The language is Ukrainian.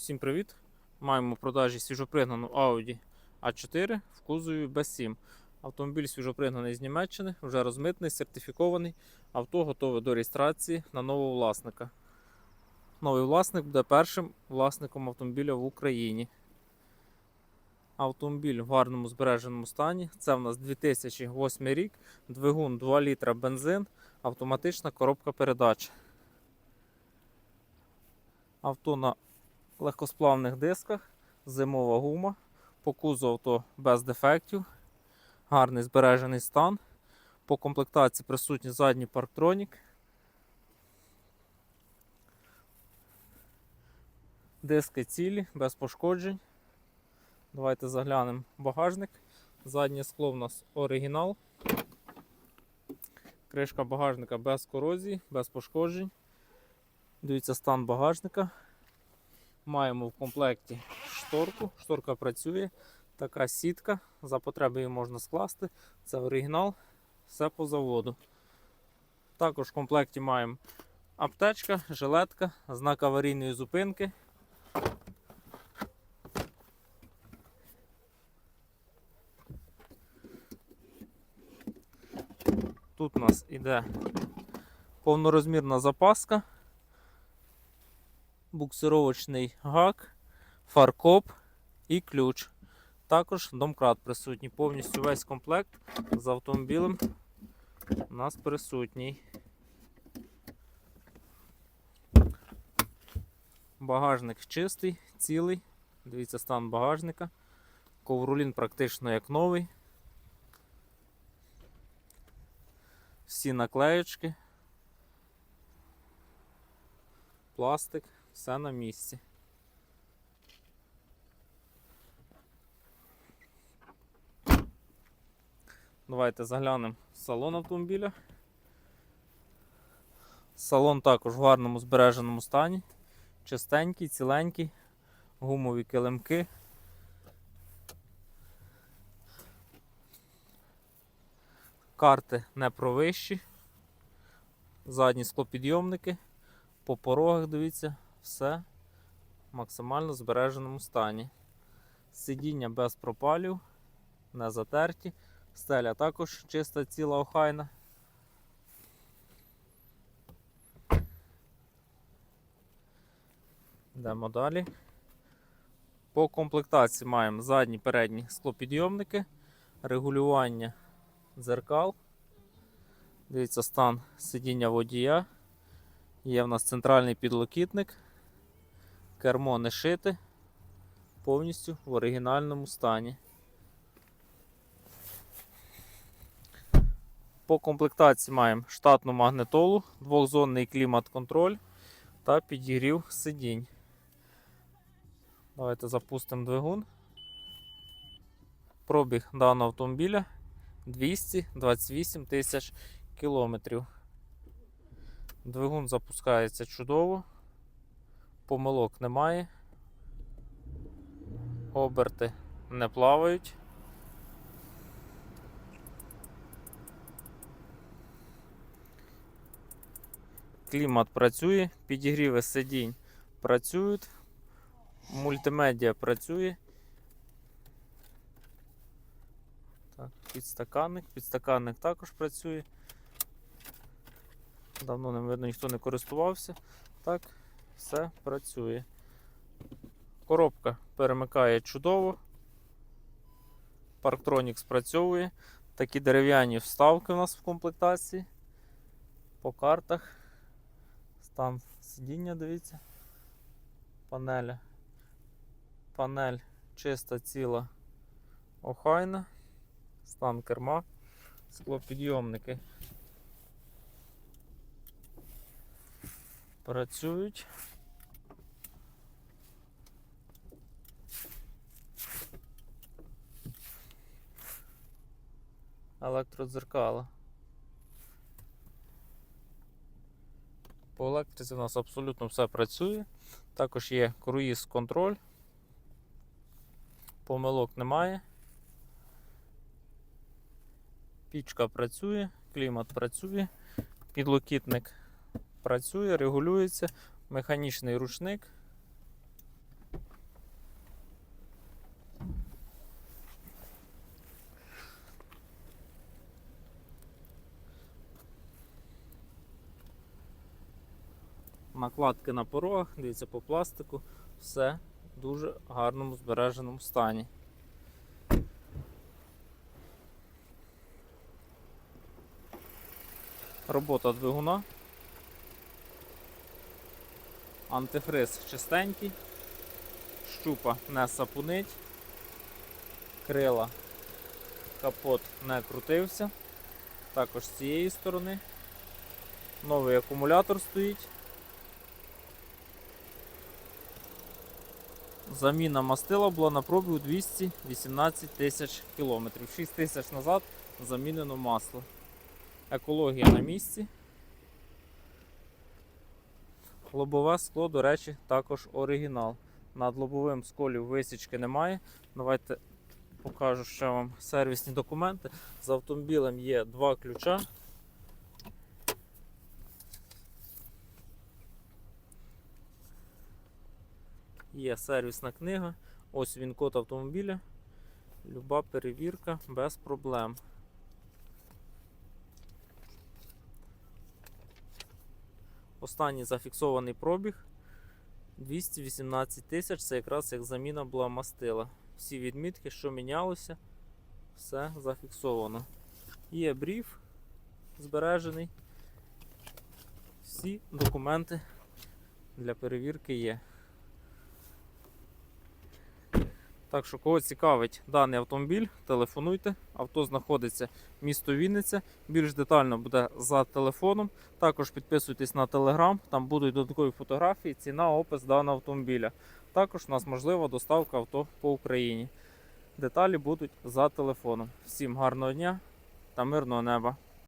Всім привіт! Маємо продажі свіжопригнану Audi A4 в кузові B7. Автомобіль свіжопригнаний з Німеччини, вже розмитний, сертифікований. Авто готове до реєстрації на нового власника. Новий власник буде першим власником автомобіля в Україні. Автомобіль в гарному збереженому стані. Це в нас 2008 рік, двигун 2 літра бензин, автоматична коробка передач. Авто на легкосплавних дисках, зимова гума, по кузову авто без дефектів, гарний збережений стан. По комплектації присутній задній парктронік. Диски цілі, без пошкоджень. Давайте заглянемо в багажник. Заднє скло в нас оригінал. Кришка багажника без корозії, без пошкоджень. Дивіться стан багажника. Маємо в комплекті шторку. Шторка працює. Така сітка. За потреби її можна скласти. Це оригінал. Все по заводу. Також в комплекті маємо аптечка, жилетка, знак аварійної зупинки. Тут у нас іде повнорозмірна запаска буксировочний гак, фаркоп і ключ. Також домкрат присутній. Повністю весь комплект з автомобілем у нас присутній. Багажник чистий, цілий. Дивіться стан багажника. Ковролін практично як новий. Всі наклеєчки. Пластик все на місці. Давайте заглянемо в салон автомобіля. Салон також в гарному збереженому стані. Чистенький, ціленький, гумові килимки. Карти не провищі. Задні склопідйомники. По порогах, дивіться, все в максимально збереженому стані. Сидіння без пропалів, не затерті. Стеля також чиста, ціла охайна. Йдемо далі. По комплектації маємо задні передні склопідйомники, регулювання дзеркал. Дивіться стан сидіння водія. Є в нас центральний підлокітник. Кермо не шите, повністю в оригінальному стані. По комплектації маємо штатну магнитолу, двохзонний клімат-контроль та підігрів сидінь. Давайте запустимо двигун. Пробіг даного автомобіля 228 тисяч кілометрів. Двигун запускається чудово, помилок немає, оберти не плавають. Клімат працює, підігріви сидінь працюють, мультимедіа працює. Так, підстаканник, підстаканник також працює. Давно ним видно, ніхто не користувався. Так, все працює. Коробка перемикає чудово. Парктронік спрацьовує. Такі дерев'яні вставки у нас в комплектації. По картах. Стан сидіння, дивіться. Панеля. Панель чиста, ціла, охайна. Стан керма. Склопідйомники. Працюють. Електродзеркала. По електриці у нас абсолютно все працює. Також є круїз контроль. Помилок немає. Пічка працює, клімат працює, підлокітник працює, регулюється, механічний рушник. Накладки на порогах, дивіться, по пластику, все в дуже гарному збереженому стані. Робота двигуна. Антифриз чистенький, щупа не сапунить, крила, капот не крутився. Також з цієї сторони. Новий акумулятор стоїть. Заміна мастила була на пробігу 218 тисяч кілометрів. 6 тисяч назад замінено масло. Екологія на місці. Лобове скло, до речі, також оригінал. Над лобовим сколів висічки немає. Давайте покажу ще вам сервісні документи. З автомобілем є два ключа. Є сервісна книга. Ось він код автомобіля. Люба перевірка без проблем. Останній зафіксований пробіг 218 тисяч. Це якраз як заміна була мастила. Всі відмітки, що мінялося, все зафіксовано. Є бриф збережений. Всі документи для перевірки є. Так що, кого цікавить даний автомобіль, телефонуйте. Авто знаходиться місто Вінниця. Більш детально буде за телефоном. Також підписуйтесь на телеграм, там будуть додаткові фотографії, ціна, опис даного автомобіля. Також у нас можлива доставка авто по Україні. Деталі будуть за телефоном. Всім гарного дня та мирного неба!